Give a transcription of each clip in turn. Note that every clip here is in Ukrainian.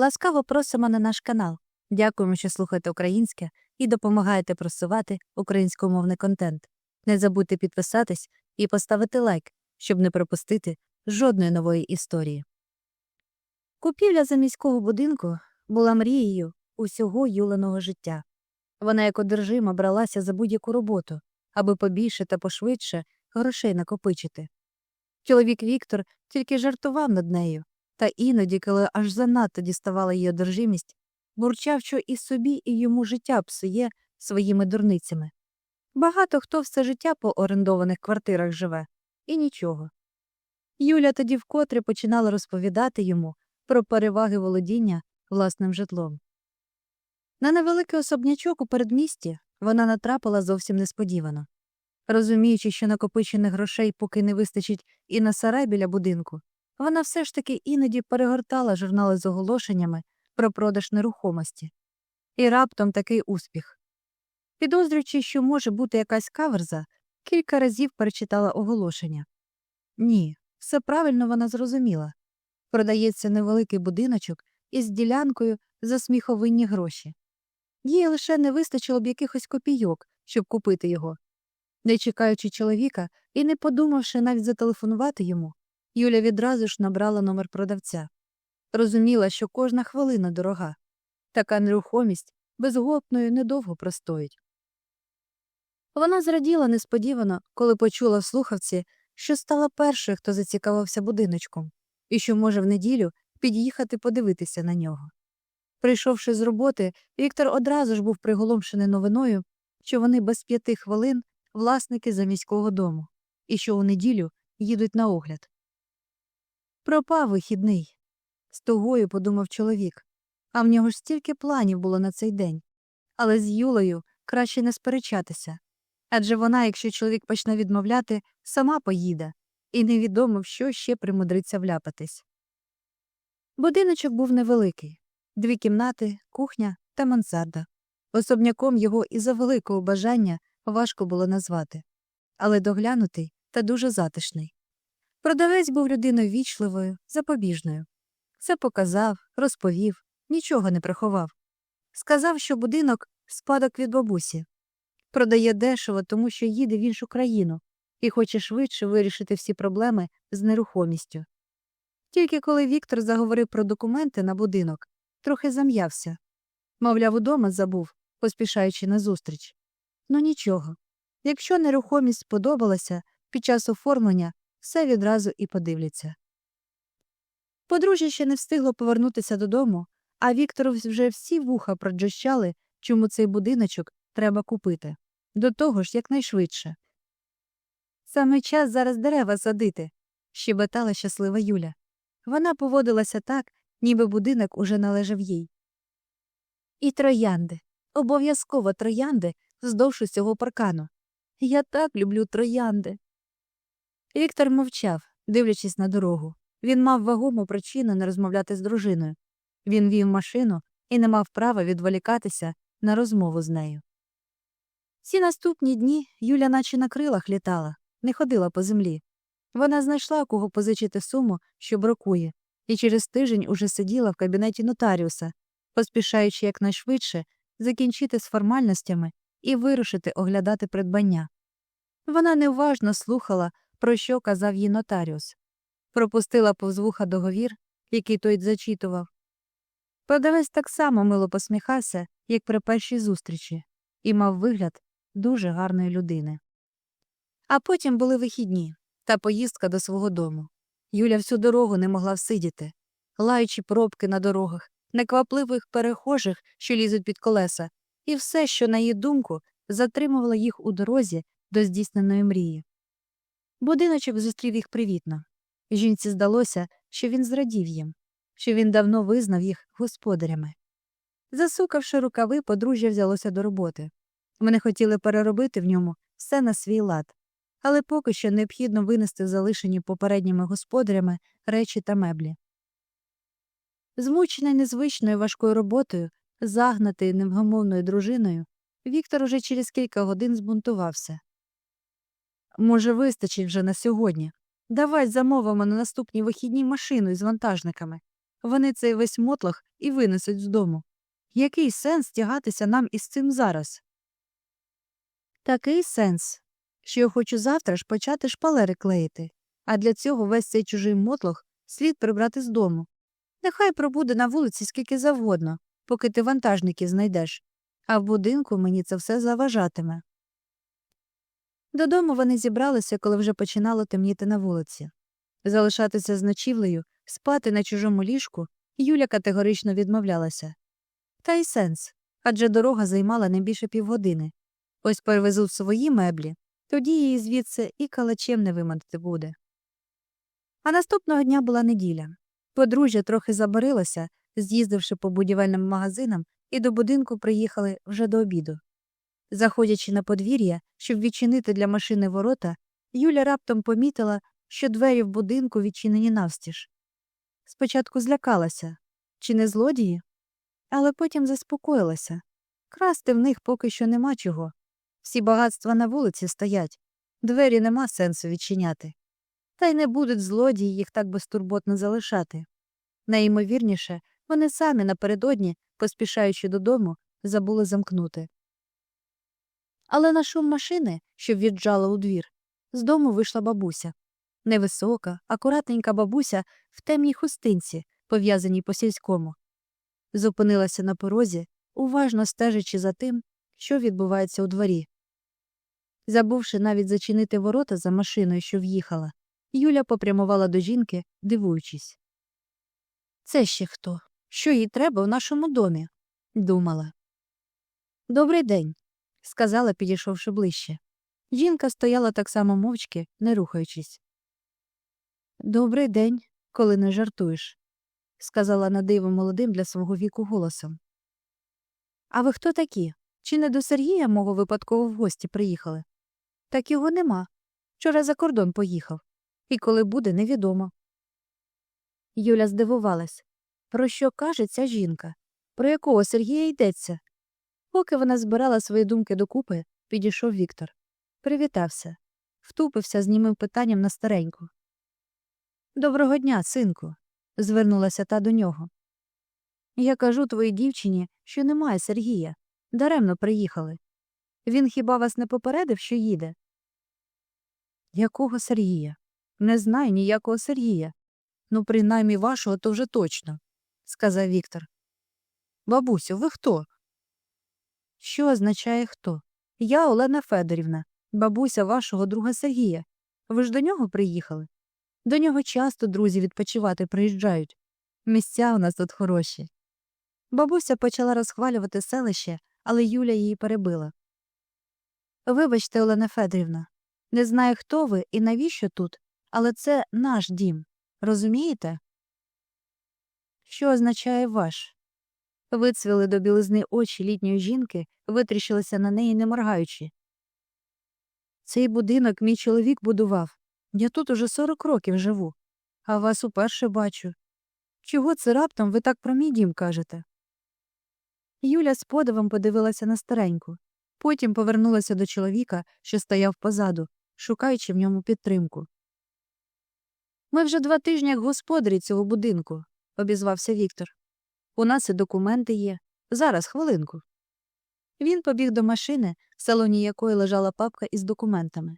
Ласкаво просимо на наш канал. Дякуємо, що слухаєте українське і допомагаєте просувати українськомовний контент. Не забудьте підписатись і поставити лайк, щоб не пропустити жодної нової історії. Купівля заміського будинку була мрією усього юленого життя. Вона як одержима бралася за будь-яку роботу, аби побільше та пошвидше грошей накопичити. Чоловік Віктор тільки жартував над нею, та іноді, коли аж занадто діставала її одержимість, бурчав, що і собі, і йому життя псує своїми дурницями. Багато хто все життя по орендованих квартирах живе, і нічого. Юля тоді вкотре починала розповідати йому про переваги володіння власним житлом. На невеликий особнячок у передмісті вона натрапила зовсім несподівано. Розуміючи, що накопичених грошей поки не вистачить і на сарай біля будинку, вона все ж таки іноді перегортала журнали з оголошеннями про продаж нерухомості. І раптом такий успіх. Підозрюючи, що може бути якась каверза, кілька разів перечитала оголошення. Ні, все правильно вона зрозуміла. Продається невеликий будиночок із ділянкою за сміховинні гроші. Їй лише не вистачило б якихось копійок, щоб купити його. Не чекаючи чоловіка і не подумавши навіть зателефонувати йому, Юля відразу ж набрала номер продавця. Розуміла, що кожна хвилина дорога. Така нерухомість безгопною недовго простоїть. Вона зраділа несподівано, коли почула в слухавці, що стала першою, хто зацікавився будиночком, і що може в неділю під'їхати подивитися на нього. Прийшовши з роботи, Віктор одразу ж був приголомшений новиною, що вони без п'яти хвилин власники заміського дому, і що у неділю їдуть на огляд. Пропав вихідний. З тугою подумав чоловік. А в нього ж стільки планів було на цей день. Але з Юлею краще не сперечатися. Адже вона, якщо чоловік почне відмовляти, сама поїде, і невідомо в що ще примудриться вляпатись. Будиночок був невеликий дві кімнати, кухня та мансарда. Особняком його і за великого бажання важко було назвати, але доглянутий та дуже затишний. Продавець був людиною вічливою, запобіжною. Все показав, розповів, нічого не приховав. Сказав, що будинок спадок від бабусі. Продає дешево, тому що їде в іншу країну і хоче швидше вирішити всі проблеми з нерухомістю. Тільки коли Віктор заговорив про документи на будинок, трохи зам'явся. Мовляв, удома забув, поспішаючи на зустріч. Ну нічого. Якщо нерухомість сподобалася, під час оформлення все відразу і подивляться. Подружжя ще не встигло повернутися додому, а Віктору вже всі вуха проджощали, чому цей будиночок треба купити. До того ж, якнайшвидше. Саме час зараз дерева садити, щебетала щаслива Юля. Вона поводилася так, ніби будинок уже належав їй. І троянди, обов'язково троянди вздовж усього паркану. Я так люблю троянди. Віктор мовчав, дивлячись на дорогу. Він мав вагому причину не розмовляти з дружиною. Він вів машину і не мав права відволікатися на розмову з нею. Ці наступні дні Юля наче на крилах літала, не ходила по землі. Вона знайшла, кого позичити суму, що бракує, і через тиждень уже сиділа в кабінеті нотаріуса, поспішаючи якнайшвидше закінчити з формальностями і вирушити оглядати придбання. Вона неуважно слухала, про що казав їй нотаріус, пропустила повз вуха договір, який той зачитував. Продавець так само мило посміхався, як при першій зустрічі, і мав вигляд дуже гарної людини. А потім були вихідні та поїздка до свого дому. Юля всю дорогу не могла всидіти, лаючи пробки на дорогах, неквапливих перехожих, що лізуть під колеса, і все, що, на її думку, затримувало їх у дорозі до здійсненої мрії. Будиночок зустрів їх привітно. Жінці здалося, що він зрадів їм, що він давно визнав їх господарями. Засукавши рукави, подружжя взялося до роботи. Вони хотіли переробити в ньому все на свій лад, але поки що необхідно винести залишені попередніми господарями речі та меблі. Змучений незвичною важкою роботою, загнатий невгомовною дружиною, Віктор уже через кілька годин збунтувався. Може, вистачить вже на сьогодні. Давай замовимо на наступні вихідні машину із вантажниками. вони цей весь мотлах і винесуть з дому. Який сенс тягатися нам із цим зараз? Такий сенс, що я хочу завтра ж почати шпалери клеїти, а для цього весь цей чужий мотлох слід прибрати з дому. Нехай пробуде на вулиці скільки завгодно, поки ти вантажників знайдеш, а в будинку мені це все заважатиме. Додому вони зібралися, коли вже починало темніти на вулиці. Залишатися з ночівлею, спати на чужому ліжку Юля категорично відмовлялася. Та й сенс адже дорога займала не більше півгодини. Ось перевезуть свої меблі, тоді її звідси і калачем не виманити буде. А наступного дня була неділя. Подружжя трохи забарилося, з'їздивши по будівельним магазинам, і до будинку приїхали вже до обіду. Заходячи на подвір'я, щоб відчинити для машини ворота, Юля раптом помітила, що двері в будинку відчинені навстіж. Спочатку злякалася чи не злодії, але потім заспокоїлася. Красти в них поки що нема чого. Всі багатства на вулиці стоять, двері нема сенсу відчиняти. Та й не будуть злодії їх так безтурботно залишати. Найімовірніше, вони самі напередодні, поспішаючи додому, забули замкнути. Але на шум машини, що в'їжджала у двір, з дому вийшла бабуся. Невисока, акуратненька бабуся в темній хустинці, пов'язаній по сільському. Зупинилася на порозі, уважно стежачи за тим, що відбувається у дворі. Забувши навіть зачинити ворота за машиною, що в'їхала, Юля попрямувала до жінки, дивуючись. Це ще хто? Що їй треба в нашому домі? думала. Добрий день, сказала, підійшовши ближче. Жінка стояла так само мовчки, не рухаючись. Добрий день, коли не жартуєш, сказала на диво молодим для свого віку голосом. А ви хто такі? Чи не до Сергія мого випадково в гості приїхали? Так його нема. Вчора за кордон поїхав. І коли буде, невідомо. Юля здивувалась. Про що каже ця жінка? Про якого Сергія йдеться? Поки вона збирала свої думки докупи, підійшов Віктор. Привітався, втупився з німим питанням на стареньку. Доброго дня, синку, звернулася та до нього. Я кажу твоїй дівчині, що немає Сергія. Даремно приїхали. Він хіба вас не попередив, що їде? Якого Сергія? Не знаю ніякого Сергія. Ну, принаймні вашого, то вже точно, сказав Віктор. Бабусю, ви хто? Що означає хто? Я Олена Федорівна, бабуся вашого друга Сергія. Ви ж до нього приїхали? До нього часто друзі відпочивати приїжджають. Місця у нас тут хороші. Бабуся почала розхвалювати селище, але Юля її перебила. Вибачте, Олена Федорівна, не знаю, хто ви і навіщо тут, але це наш дім. Розумієте? Що означає ваш? Вицвіли до білизни очі літньої жінки, витріщилися на неї, не моргаючи. Цей будинок мій чоловік будував. Я тут уже сорок років живу, а вас уперше бачу. Чого це раптом ви так про мій дім кажете? Юля з подивом подивилася на стареньку, потім повернулася до чоловіка, що стояв позаду, шукаючи в ньому підтримку. Ми вже два тижні як господарі цього будинку, обізвався Віктор. У нас і документи є. Зараз, хвилинку. Він побіг до машини, в салоні якої лежала папка із документами.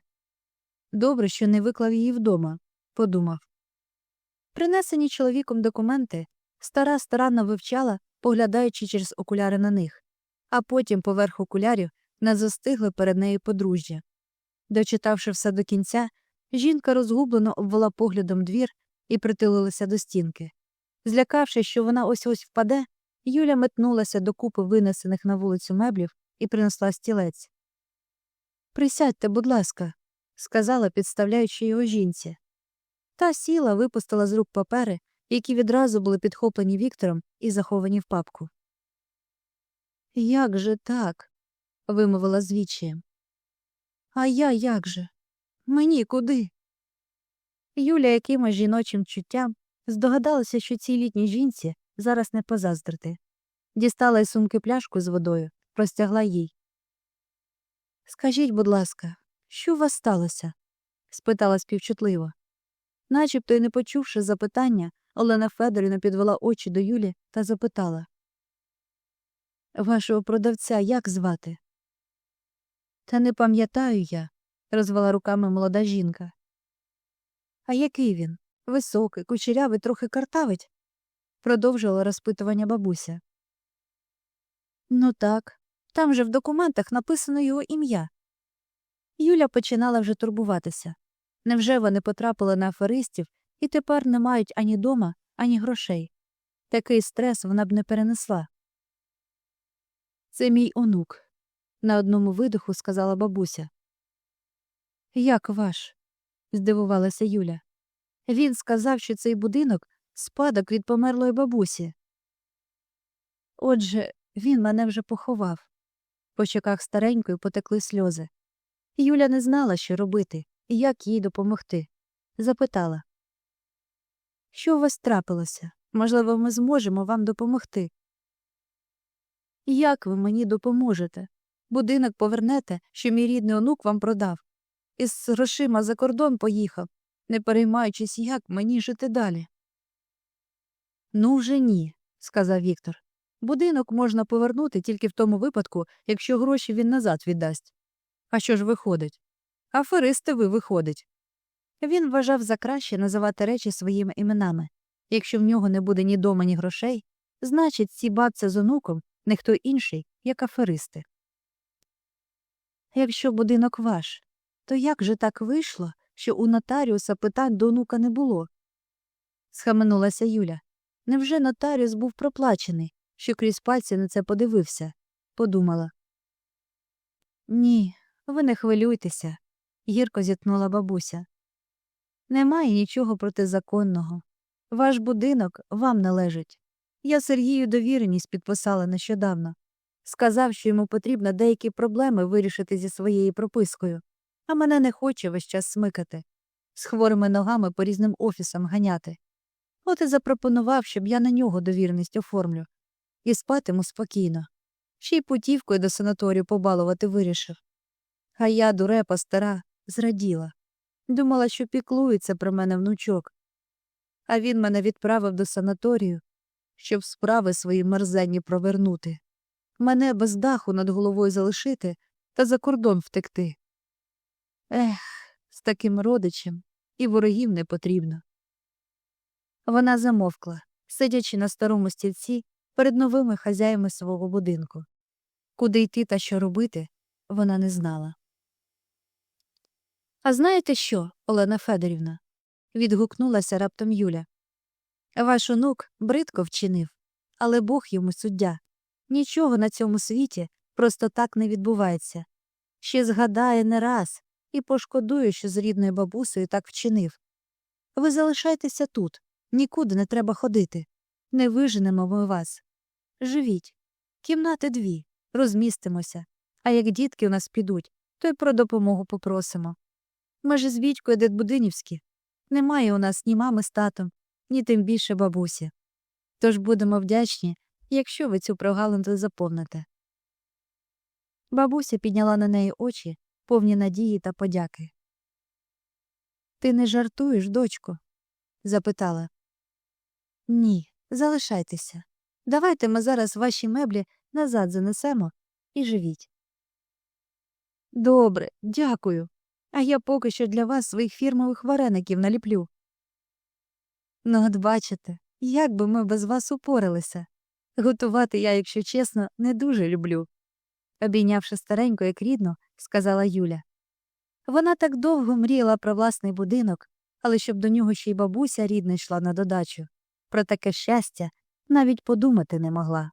Добре, що не виклав її вдома, подумав. Принесені чоловіком документи стара старанно вивчала, поглядаючи через окуляри на них, а потім поверх окулярів не застигли перед нею подружжя. Дочитавши все до кінця, жінка розгублено обвела поглядом двір і притулилася до стінки. Злякавшись, що вона ось ось впаде, Юля метнулася до купи винесених на вулицю меблів і принесла стілець. Присядьте, будь ласка, сказала, підставляючи його жінці. Та сіла, випустила з рук папери, які відразу були підхоплені Віктором і заховані в папку. Як же так? вимовила звідчаєм. А я як же? Мені куди? Юля якимось жіночим чуттям здогадалася, що цій літній жінці зараз не позаздрити. Дістала із сумки пляшку з водою, простягла їй. Скажіть, будь ласка, що у вас сталося? спитала співчутливо. Начебто й не почувши запитання, Олена Федорівна підвела очі до Юлі та запитала Вашого продавця як звати? Та не пам'ятаю я, розвела руками молода жінка. А який він? Високий, кучерявий, трохи картавить? продовжувала розпитування бабуся. Ну так, там же в документах написано його ім'я. Юля починала вже турбуватися. Невже вони потрапили на аферистів і тепер не мають ані дома, ані грошей? Такий стрес вона б не перенесла. Це мій онук, на одному видиху сказала бабуся. Як ваш? здивувалася Юля. Він сказав, що цей будинок спадок від померлої бабусі. Отже, він мене вже поховав. По щоках старенької потекли сльози. Юля не знала, що робити як їй допомогти. Запитала Що у вас трапилося? Можливо, ми зможемо вам допомогти. Як ви мені допоможете? Будинок повернете, що мій рідний онук вам продав. Із грошима за кордон поїхав, не переймаючись, як мені жити далі. Ну, вже ні, сказав Віктор. Будинок можна повернути тільки в тому випадку, якщо гроші він назад віддасть. А що ж виходить? Аферисти ви виходить. Він вважав за краще називати речі своїми іменами. Якщо в нього не буде ні дома, ні грошей, значить, ці бабця з онуком не хто інший, як аферисти. Якщо будинок ваш, то як же так вийшло, що у нотаріуса питань до онука не було? схаменулася Юля. Невже нотаріус був проплачений, що крізь пальці на це подивився? подумала. Ні, ви не хвилюйтеся, гірко зітхнула бабуся. Немає нічого протизаконного. Ваш будинок вам належить. Я Сергію довіреність підписала нещодавно. Сказав, що йому потрібно деякі проблеми вирішити зі своєю пропискою, а мене не хоче весь час смикати, з хворими ногами по різним офісам ганяти. От і запропонував, щоб я на нього довіреність оформлю, і спатиму спокійно. Ще й путівкою до санаторію побалувати вирішив. А я, дурепа стара, зраділа. Думала, що піклується про мене внучок. А він мене відправив до санаторію, щоб справи свої мерзенні провернути, мене без даху над головою залишити та за кордон втекти. Ех, з таким родичем і ворогів не потрібно. Вона замовкла, сидячи на старому стільці перед новими хазяями свого будинку. Куди йти та що робити, вона не знала. А знаєте що, Олена Федорівна? відгукнулася раптом Юля. Ваш онук бридко вчинив, але Бог йому суддя. Нічого на цьому світі просто так не відбувається. Ще згадає не раз і пошкодує, що з рідною бабусею так вчинив. Ви залишайтеся тут, нікуди не треба ходити. Не виженемо ми вас. Живіть. Кімнати дві, розмістимося, а як дітки у нас підуть, то й про допомогу попросимо. Ми ж з Вітькою Дедбудинівські. Немає у нас ні мами з татом, ні тим більше бабусі. Тож будемо вдячні, якщо ви цю прогалину заповните. Бабуся підняла на неї очі, повні надії та подяки. Ти не жартуєш, дочко? запитала. Ні, залишайтеся. Давайте ми зараз ваші меблі назад занесемо і живіть. Добре, дякую. А я поки що для вас своїх фірмових вареників наліплю. Ну, от бачите, як би ми без вас упоралися. Готувати я, якщо чесно, не дуже люблю. Обійнявши старенько, як рідно, сказала Юля. Вона так довго мріяла про власний будинок, але щоб до нього ще й бабуся рідна йшла на додачу. Про таке щастя навіть подумати не могла.